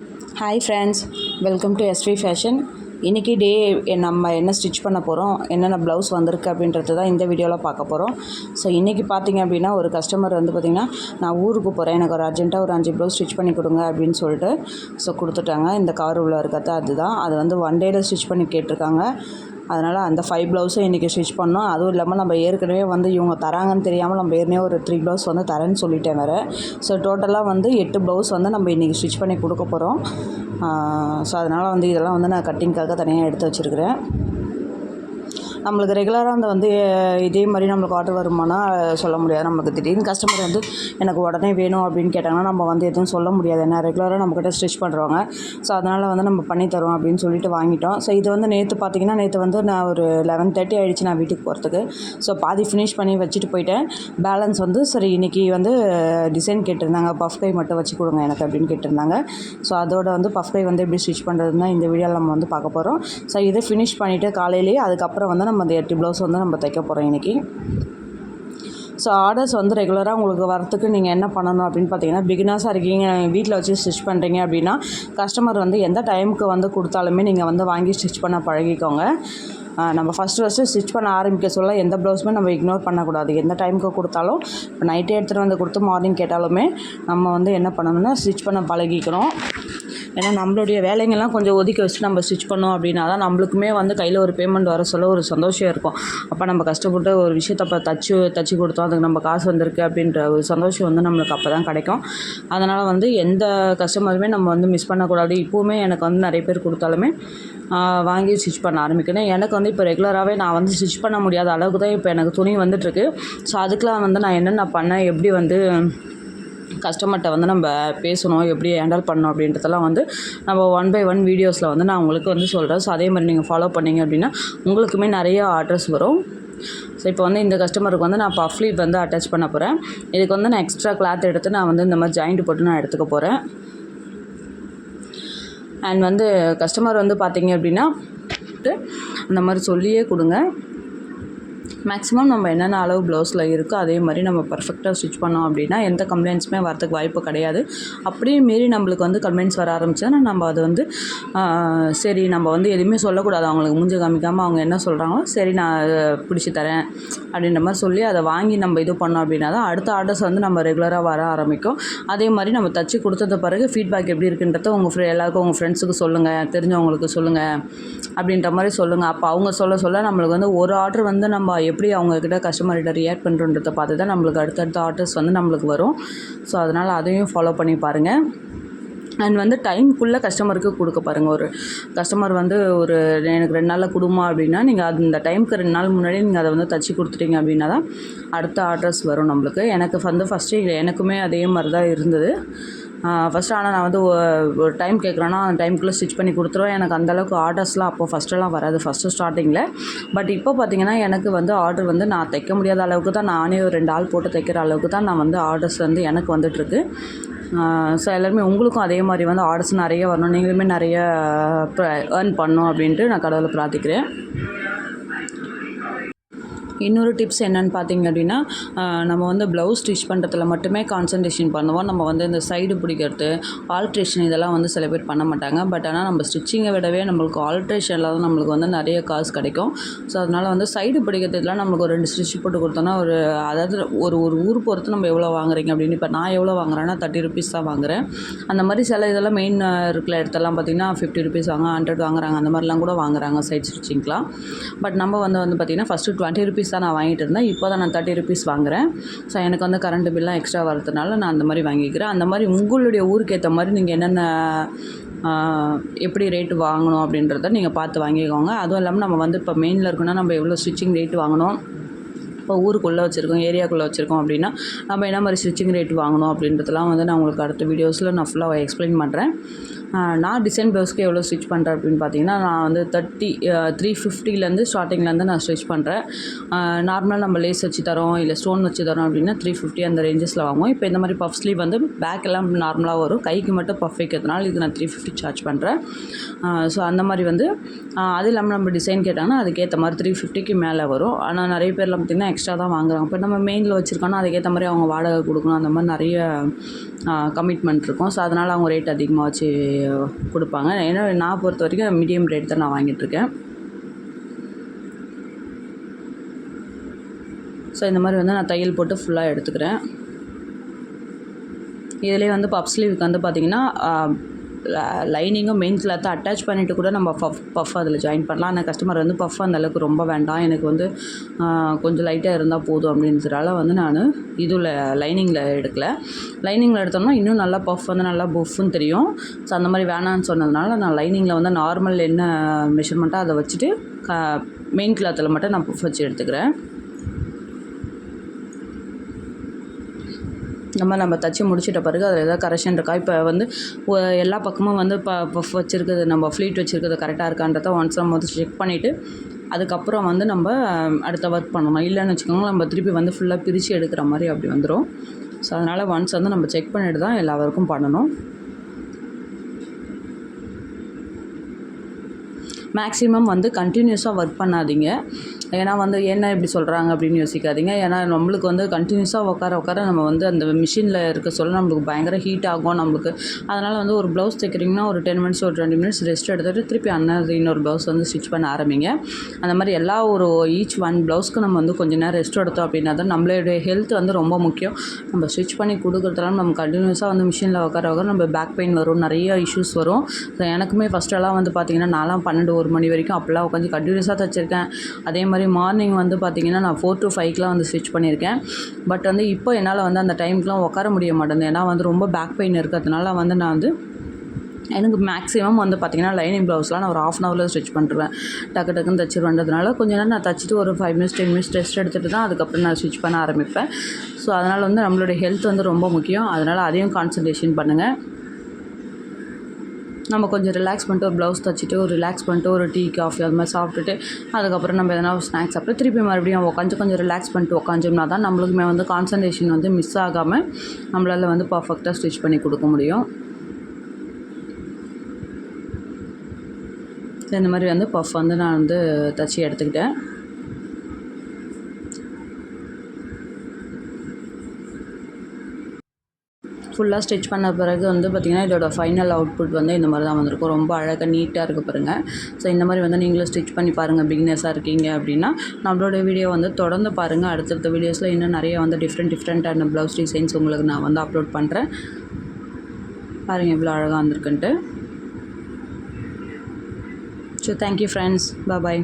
Hi friends welcome to SV fashion இன்றைக்கி day நம்ம என்ன ஸ்டிச் பண்ண போகிறோம் என்னென்ன ப்ளவுஸ் வந்திருக்கு அப்படின்றது தான் இந்த வீடியோவில் பார்க்க போகிறோம் ஸோ இன்றைக்கி பார்த்தீங்க அப்படின்னா ஒரு கஸ்டமர் வந்து பார்த்திங்கன்னா நான் ஊருக்கு போகிறேன் எனக்கு ஒரு அர்ஜென்ட்டாக ஒரு அஞ்சு ப்ளவுஸ் ஸ்டிச் பண்ணி கொடுங்க அப்படின்னு சொல்லிட்டு ஸோ கொடுத்துட்டாங்க. இந்த கவர் உள்ள இருக்கிறது அதுதான். அது வந்து ஒன் டேயில் ஸ்டிச் பண்ணி கேட்டிருக்காங்க. அதனால் அந்த ஃபைவ் ப்ளவுஸும் இன்றைக்கி ஸ்டிச் பண்ணோம். அதுவும் இல்லாமல் நம்ம ஏற்கனவே வந்து இவங்க தராங்கன்னு தெரியாமல் நம்ம ஏற்கனவே ஒரு த்ரீ ப்ளவுஸ் வந்து தரேன்னு சொல்லிட்டேன் வேறு. ஸோ டோட்டலாக வந்து எட்டு ப்ளவுஸ் வந்து நம்ம இன்றைக்கி ஸ்டிச் பண்ணி கொடுக்க போகிறோம் ஸோ அதனால் வந்து இதெல்லாம் வந்து நான் கட்டிங்க்காக தனியாக எடுத்து வச்சுருக்கிறேன். நம்மளுக்கு ரெகுலராக அந்த வந்து இதே மாதிரி நம்மளுக்கு ஆர்டர் வருமானா சொல்ல முடியாது. நமக்கு திடீர்னு கஸ்டமர் வந்து எனக்கு உடனே வேணும் அப்படின்னு கேட்டாங்கன்னா நம்ம வந்து எதுவும் சொல்ல முடியாது. ஏன்னா ரெகுலராக நம்மக்கிட்ட ஸ்டிச் பண்ணுறவங்க ஸோ அதனால் வந்து நம்ம பண்ணி தரோம் அப்படின்னு சொல்லிட்டு வாங்கிட்டோம். ஸோ இது வந்து நேற்று பார்த்தீங்கன்னா நேற்று வந்து நான் ஒரு லெவன் தேர்ட்டி ஆகிடுச்சு நான் வீட்டுக்கு போகிறதுக்கு ஸோ பாதி ஃபினிஷ் பண்ணி வச்சுட்டு போயிட்டேன். பேலன்ஸ் வந்து சரி இன்றைக்கி வந்து டிசைன் கேட்டிருந்தாங்க. பஃப் கை மட்டும் வச்சு கொடுங்க எனக்கு அப்படின்னு கேட்டிருந்தாங்க. ஸோ அதோட வந்து பஃப் கை வந்து எப்படி ஸ்டிச் பண்ணுறதுன்னா இந்த வீடியோவில் நம்ம வந்து பார்க்க போகிறோம் ஸோ இதை ஃபினிஷ் பண்ணிவிட்டு காலையிலேயே அதுக்கப்புறம் வந்து நம்ம அந்த எட்டு ப்ளவுஸ் வந்து நம்ம தைக்க போகிறோம் இன்றைக்கி ஸோ ஆர்டர்ஸ் வந்து ரெகுலராக உங்களுக்கு வரத்துக்கு நீங்கள் என்ன பண்ணணும் அப்படின்னு பார்த்தீங்கன்னா பிகினர்ஸாக இருக்கீங்க வீட்டில் வச்சு ஸ்டிச் பண்ணுறீங்க அப்படின்னா கஸ்டமர் வந்து எந்த டைமுக்கு வந்து கொடுத்தாலுமே நீங்கள் வந்து வாங்கி ஸ்டிச் பண்ண பழகிக்கோங்க. நம்ம ஃபஸ்ட்டு ஃபஸ்ட்டு ஸ்டிச் பண்ண ஆரம்பிக்க சொல்ல எந்த ப்ளவுஸுமே நம்ம இக்னோர் பண்ணக்கூடாது. எந்த டைமுக்கு கொடுத்தாலும் இப்போ நைட்டே எடுத்துகிட்டு வந்து கொடுத்து மார்னிங் கேட்டாலுமே நம்ம வந்து என்ன பண்ணணும்னா ஸ்டிச் பண்ண பழகிக்கணும். ஏன்னா நம்மளுடைய வேலைங்கள்லாம் கொஞ்சம் ஒதுக்கி வச்சு நம்ம ஸ்டிச் பண்ணோம் அப்படின்னா தான் நம்மளுக்குமே வந்து கையில் ஒரு பேமெண்ட் வர சொல்ல ஒரு சந்தோஷம் இருக்கும். அப்போ நம்ம கஷ்டப்பட்டு ஒரு விஷயத்தை அப்போ தச்சு தச்சு கொடுத்தோம் அதுக்கு நம்ம காசு வந்திருக்கு அப்படின்ற ஒரு சந்தோஷம் வந்து நம்மளுக்கு அப்போ தான் கிடைக்கும். அதனால் வந்து எந்த கஸ்டமருமே நம்ம வந்து மிஸ் பண்ணக்கூடாது. இப்போவுமே எனக்கு வந்து நிறைய பேர் கொடுத்தாலுமே வாங்கி ஸ்டிச் பண்ண ஆரம்பிக்கணும் எனக்கு வந்து இப்போ ரெகுலராகவே நான் வந்து ஸ்டிச் பண்ண முடியாத அளவுக்கு தான் இப்போ எனக்கு துணி வந்துட்டுருக்கு ஸோ அதுக்கெலாம் வந்து நான் என்னென்ன பண்ணேன் எப்படி வந்து கஸ்டமர்கிட்ட வந்து நம்ம பேசணும் எப்படி ஹேண்டில் பண்ணணும் அப்படின்றதெல்லாம் வந்து நம்ம ஒன் பை ஒன் வீடியோஸில் வந்து நான் உங்களுக்கு வந்து சொல்கிறேன் ஸோ அதே மாதிரி நீங்கள் ஃபாலோ பண்ணீங்க அப்படின்னா உங்களுக்குமே நிறைய ஆர்டர்ஸ் வரும். ஸோ இப்போ வந்து இந்த கஸ்டமருக்கு வந்து நான் பஃப் வந்து அட்டாச் பண்ண போகிறேன் இதுக்கு வந்து நான் எக்ஸ்ட்ரா கிளாத் எடுத்து நான் வந்து இந்த மாதிரி ஜாயிண்ட் போட்டு நான் எடுத்துக்க போகிறேன் அண்ட் வந்து கஸ்டமர் வந்து பார்த்தீங்க அப்படின்னா அந்த மாதிரி சொல்லியே கொடுங்க. மேக்ஸிமம் நம்ம என்னென்ன அளவு ப்ளவுஸில் இருக்கோ அதே மாதிரி நம்ம பர்ஃபெக்டாக ஸ்டிச் பண்ணோம் அப்படின்னா எந்த கம்ப்ளைண்ட்ஸுமே வரதுக்கு வாய்ப்பு கிடையாது. அப்படியே மீறி நம்மளுக்கு வந்து கம்ப்ளைண்ட்ஸ் வர ஆரம்பிச்சதுன்னா நம்ம அது வந்து சரி நம்ம வந்து எதுவுமே சொல்லக்கூடாது. அவங்களுக்கு மூஞ்சி காமிக்காமல் அவங்க என்ன சொல்கிறாங்களோ சரி நான் அதை பிடிச்சி தரேன் அப்படின்ற மாதிரி சொல்லி அதை வாங்கி நம்ம இது பண்ணோம் அப்படின்னா தான் அடுத்த ஆர்டர்ஸ் வந்து நம்ம ரெகுலராக வர ஆரம்பிக்கும். அதே மாதிரி நம்ம தச்சு கொடுத்தது பிறகு ஃபீட்பேக் எப்படி இருக்குன்றத உங்கள் ஃப்ரெ எல்லாருக்கும் உங்கள் ஃப்ரெண்ட்ஸுக்கு சொல்லுங்கள் தெரிஞ்சவங்களுக்கு சொல்லுங்கள் அப்படின்ற மாதிரி சொல்லுங்கள் அப்போ அவங்க சொல்ல சொல்ல நம்மளுக்கு வந்து ஒரு ஆர்டர் வந்து நம்ம எப்படி அவங்கக்கிட்ட கஸ்டமர்கிட்ட ரியாக்ட் பண்ணுறோன்றதை பார்த்து தான் நம்மளுக்கு அடுத்தடுத்த ஆர்டர்ஸ் வந்து நம்மளுக்கு வரும். ஸோ அதனால் அதையும் ஃபாலோ பண்ணி பாருங்கள் அண்ட் வந்து டைம்குள்ளே கஸ்டமருக்கு கொடுக்க பாருங்கள் ஒரு கஸ்டமர் வந்து ஒரு எனக்கு ரெண்டு நாளில் கொடுமா அப்படின்னா நீங்கள் அது இந்த டைமுக்கு ரெண்டு நாள் முன்னாடி நீங்கள் அதை வந்து தச்சு கொடுத்துட்டீங்க அப்படின்னா தான் அடுத்த ஆர்டர்ஸ் வரும் நம்மளுக்கு. எனக்கு வந்து ஃபஸ்ட்டு எனக்குமே அதே மாதிரி தான் இருந்தது. ஃபஸ்ட்டு ஆனால் நான் வந்து ஒரு டைம் கேட்குறேன்னா அந்த டைமுக்குள்ளே ஸ்டிச் பண்ணி கொடுத்துருவேன். எனக்கு அந்தளவுக்கு ஆர்டர்ஸ்லாம் அப்போ ஃபஸ்ட்டெல்லாம் வராது. ஃபஸ்ட்டு ஸ்டார்டிங்கில் பட் இப்போ பார்த்தீங்கன்னா எனக்கு வந்து ஆர்டர் வந்து நான் தைக்க முடியாத அளவுக்கு தான் நானே ஒரு ரெண்டு ஆள் போட்டு தைக்கிற அளவுக்கு தான் நான் வந்து ஆர்டர்ஸ் வந்து எனக்கு வந்துட்டுருக்கு. ஸோ எல்லாருமே உங்களுக்கும் அதே மாதிரி வந்து ஆர்டர்ஸ் நிறைய வரணும். நீங்களுமே நிறைய ஏர்ன் பண்ணணும் அப்படின்ட்டு நான் கடவுளை பிரார்த்திக்கிறேன். இன்னொரு டிப்ஸ் என்னன்னு பார்த்தீங்க அப்படின்னா நம்ம வந்து ப்ளவுஸ் ஸ்டிச் பண்ணுறதுல மட்டுமே கான்சன்ட்ரேஷன் பண்ணுவோம். நம்ம வந்து இந்த சைடு பிடிக்கிறது ஆல்ட்ரேஷன் இதெல்லாம் வந்து சில பேர் பண்ண மாட்டாங்க. பட் ஆனால் நம்ம ஸ்டிச்சிங்கை விடவே நம்மளுக்கு ஆல்ட்ரேஷனில் தான் நம்மளுக்கு வந்து நிறைய காசு கிடைக்கும். ஸோ அதனால் வந்து சைடு பிடிக்கிறதுலாம் நம்மளுக்கு ஒரு ரெண்டு ஸ்டிச் போட்டு கொடுத்தோன்னா ஒரு அதாவது ஒரு ஒரு ஊர் பொறுத்து நம்ம எவ்வளோ வாங்குறீங்க அப்படின்னு இப்போ நான் எவ்வளோ வாங்குறேன்னா தேர்ட்டி ருபீஸ் தான் வாங்குறேன். அந்த மாதிரி சில இதெல்லாம் மெயின் இருக்கிற இடத்தெல்லாம் பார்த்தீங்கன்னா ஃபிஃப்டி ருபீஸ் வாங்க ஹண்ட்ரட் வாங்குறாங்க. அந்த மாதிரிலாம் கூட வாங்குறாங்க சைட் ஸ்டிச்சிங்லாம் பட் நம்ம வந்து வந்து பார்த்திங்கன்னா ஃபஸ்ட்டு டுவெண்ட்டி ருபீஸ் தான் நான் வாங்கிட்டு இருந்தேன் இப்போ தான் நான் தேர்ட்டி ருபீஸ் வாங்குகிறேன் ஸோ எனக்கு வந்து கரண்ட் பில்லாம் எக்ஸ்ட்ரா வரதுனால நான் அந்த மாதிரி வாங்கிக்கிறேன். அந்த மாதிரி உங்களுடைய ஊருக்கு ஏற்ற மாதிரி நீங்கள் என்னென்ன எப்படி ரேட்டு வாங்கணும் அப்படின்றத நீங்கள் பார்த்து வாங்கிக்கோங்க. அதுவும் இல்லாமல் நம்ம வந்து இப்போ மெயினில் இருக்குன்னா நம்ம எவ்வளோ ஸ்டிச்சிங் ரேட் வாங்கணும்? இப்போ ஊருக்குள்ளே வச்சுருக்கோம் ஏரியாக்குள்ளே வச்சுருக்கோம் அப்படின்னா நம்ம என்ன மாதிரி ஸ்டிச்சிங் ரேட் வாங்கணும் அப்படின்றதெல்லாம் வந்து நான் உங்களுக்கு அடுத்த வீடியோஸில் நான் ஃபுல்லாக எக்ஸ்பிளைன் பண்ணுறேன் நான் டிசைன் ப்ளவுஸ்க்கு எவ்வளோ ஸ்டிச் பண்ணுறேன் அப்படின்னு பார்த்தீங்கன்னா நான் வந்து தேர்ட்டி த்ரீ ஃபிஃப்டிலேருந்து ஸ்டார்டிங்லேருந்து நான் ஸ்டிச் பண்ணுறேன் நார்மலாக நம்ம லேஸ் வச்சு தரோம் இல்லை ஸ்டோன் வச்சு தரோம் அப்படின்னா த்ரீ ஃபிஃப்டி அந்த ரேஞ்சஸில் வாங்குவோம். இப்போ இந்த மாதிரி பஃப் ஸ்லீவ் வந்து பேக் எல்லாம் நார்மலாக வரும். கைக்கு மட்டும் பஃப் வைக்கிறதுனால இது நான் த்ரீ ஃபிஃப்டி சார்ஜ் பண்ணுறேன் ஸோ அந்த மாதிரி வந்து அது இல்லாமல் நம்ம டிசைன் கேட்டாங்கன்னா அதுக்கேற்ற மாதிரி த்ரீ ஃபிஃப்டிக்கு மேலே வரும். ஆனால் நிறைய பேர்லாம் பார்த்திங்கன்னா எக்ஸ்ட்ரா தான் வாங்குறாங்க. இப்போ நம்ம மெயினில் வச்சுருக்கோன்னா அதுக்கேற்ற மாதிரி அவங்க வாடகை கொடுக்கணும். அந்த மாதிரி நிறைய கமிட்மெண்ட் இருக்கும். ஸோ அதனால் அவங்க ரேட் அதிகமாக வச்சு கொடுப்பாங்க. ஏன்னா நான் பொறுத்த வரைக்கும் மீடியம் ரேட் தான் நான் வாங்கிட்டுருக்கேன் ஸோ இந்த மாதிரி வந்து நான் தையல் போட்டு ஃபுல்லாக எடுத்துக்கிறேன். இதுலேயே வந்து பப் ஸ்லீவுக்கு வந்து பார்த்திங்கன்னா லைனிங்கும் மெயின் கிளாத்தை அட்டாச் பண்ணிவிட்டு கூட நம்ம பஃப் பஃப் அதில் ஜாயின் பண்ணலாம். ஆனால் கஸ்டமர் வந்து பஃப் அந்த அளவுக்கு ரொம்ப வேண்டாம். எனக்கு வந்து கொஞ்சம் லைட்டாக இருந்தால் போதும் அப்படின்றதுனால வந்து நான் இதில் லைனிங்கில் எடுக்கல. லைனிங்கில் எடுத்தோம்னா இன்னும் நல்லா பஃப் வந்து நல்லா புஃப்னு தெரியும். ஸோ அந்த மாதிரி வேணான்னு சொன்னதுனால நான் லைனிங்கில் வந்து நார்மல் என்ன மெஷர்மெண்ட்டோ அதை வச்சுட்டு க மெயின் கிளாத்தில் மட்டும் நான் புஃப் வச்சு எடுத்துக்கிறேன். நம்ம நம்ம தச்சு முடிச்சிட்ட பிறகு அதில் ஏதாவது கரெக்ஷன் இருக்கா? இப்போ வந்து எல்லா பக்கமும் வந்து இப்போ பஃப் வச்சுருக்குது. நம்ம ஃப்ளீட் வச்சுருக்குது கரெக்டாக இருக்கான்றத ஒன்ஸ் நம்ம வந்து செக் பண்ணிவிட்டு அதுக்கப்புறம் வந்து நம்ம அடுத்த ஒர்க் பண்ணணும். இல்லைன்னு வச்சுக்கோங்களேன் நம்ம திருப்பி வந்து ஃபுல்லாக பிரித்து எடுக்கிற மாதிரி அப்படி வந்துடும் ஸோ அதனால் ஒன்ஸ் வந்து நம்ம செக் பண்ணிட்டு தான் எல்லா ஒர்க்கும் பண்ணணும். மேக்ஸிமம் வந்து கண்டினியூஸாக ஒர்க் பண்ணாதீங்க. ஏன்னா வந்து என்ன இப்படி சொல்கிறாங்க அப்படின்னு யோசிக்காதீங்க. ஏன்னா நம்மளுக்கு வந்து கண்டினியூஸாக உட்கார உட்கார நம்ம வந்து அந்த மிஷினில் இருக்க சொல்ல நம்மளுக்கு பயங்கர ஹீட் ஆகும் நம்மளுக்கு. அதனால் வந்து ஒரு ப்ளவுஸ் தைக்கிறீங்கன்னா ஒரு டென் மினிட்ஸ் ஒரு டுவெண்ட்டி மினிட்ஸ் ரெஸ்ட் எடுத்துகிட்டு திருப்பி அன்னது இன்னொரு ப்ளவுஸ் வந்து ஸ்டிச் பண்ண ஆரம்பிங்க. அந்த மாதிரி எல்லா ஒரு ஈச் ஒன் ப்ளவுஸ்க்கு நம்ம வந்து கொஞ்ச நேரம் ரெஸ்ட் எடுத்தோம் அப்படின்னா தான் நம்மளுடைய ஹெல்த் வந்து ரொம்ப முக்கியம். நம்ம ஸ்டிச் பண்ணி கொடுக்குறதுனால நம்ம கண்டினியூஸாக வந்து மிஷினில் உட்கார உட்கார நம்ம பேக் பெயின் வரும் நிறைய இஷ்யூஸ் வரும். எனக்குமே ஃபஸ்ட்டெல்லாம் வந்து பார்த்திங்கன்னா நான்லாம் பன்னெண்டு ஒரு மணி வரைக்கும் அப்போல்லாம் உட்காந்து கண்டினியூஸாக தைச்சிருக்கேன். அதே மாதிரி மார்னிங் வந்து பார்த்திங்கன்னா நான் ஃபோர் டு ஃபைவ்க்கெலாம் வந்து ஸ்டிச் பண்ணியிருக்கேன். பட் வந்து இப்போ என்னால் வந்து அந்த டைம்க்குலாம் உட்கார முடிய மாட்டேங்குது. ஏன்னா வந்து ரொம்ப பேக் பெயின் இருக்கிறதுனால வந்து நான் வந்து எனக்கு மேக்ஸிமம் வந்து பார்த்திங்கன்னா லைனிங் ப்ளவுஸ்லாம் நான் ஒரு ஆஃப் அன் ஹவரில் ஸ்டிச் பண்ணுறேன் டக்கு டக்குன்னு தச்சிருவேன்றதுனால கொஞ்ச நேரம் நான் தச்சுட்டு ஒரு five minutes ten minutes rest எடுத்துகிட்டு தான் அதுக்கப்புறம் நான் ஸ்டிச் பண்ண ஆரம்பிப்பேன். ஸோ அதனால் வந்து நம்மளுடைய ஹெல்த் வந்து ரொம்ப முக்கியம். அதனால் அதையும் கான்சன்ட்ரேஷன் பண்ணுங்கள் நம்ம கொஞ்சம் ரிலாக்ஸ் பண்ணிட்டு ஒரு ப்ளவுஸ் தச்சுட்டு ஒரு ரிலாக்ஸ் பண்ணிட்டு ஒரு டீ காஃபி அது மாதிரி சாப்பிட்டுட்டு அதுக்கப்புறம் நம்ம எதனா ஒரு ஸ்நாக்ஸ் சாப்பிட்டு திருப்பி மறுபடியும் உட்காந்து கொஞ்சம் ரிலாக்ஸ் பண்ணிட்டு உட்காந்தோம்னா தான் நம்மளுக்குமே வந்து கான்சன்ட்ரேஷன் வந்து மிஸ் ஆகாமல் நம்மளால் வந்து பர்ஃபெக்டாக ஸ்டிச் பண்ணி கொடுக்க முடியும். இந்த மாதிரி வந்து பஃப் வந்து நான் வந்து தச்சு எடுத்துக்கிட்டேன். ஃபுல்லாக ஸ்டிச் பண்ண பிறகு வந்து பார்த்திங்கன்னா இதோட ஃபைனல் அவுட்புட் வந்து இந்த மாதிரி தான் வந்திருக்கும். ரொம்ப அழகாக நீட்டாக இருக்க பாருங்கள் ஸோ இந்த மாதிரி வந்து நீங்களும் ஸ்டிச் பண்ணி பாருங்கள் பிகினர்ஸாக இருக்கீங்க அப்படின்னா. நம்மளோட வீடியோ வந்து தொடர்ந்து பாருங்கள் அடுத்தடுத்த வீடியோஸில் இன்னும் நிறைய வந்து டிஃப்ரெண்ட் டிஃப்ரெண்ட்டான ப்ளவுஸ் டிசைன்ஸ் உங்களுக்கு நான் வந்து அப்லோட் பண்ணுறேன் பாருங்கள் எவ்வளோ அழகாக வந்திருக்குன்ட்டு. So thank you friends bye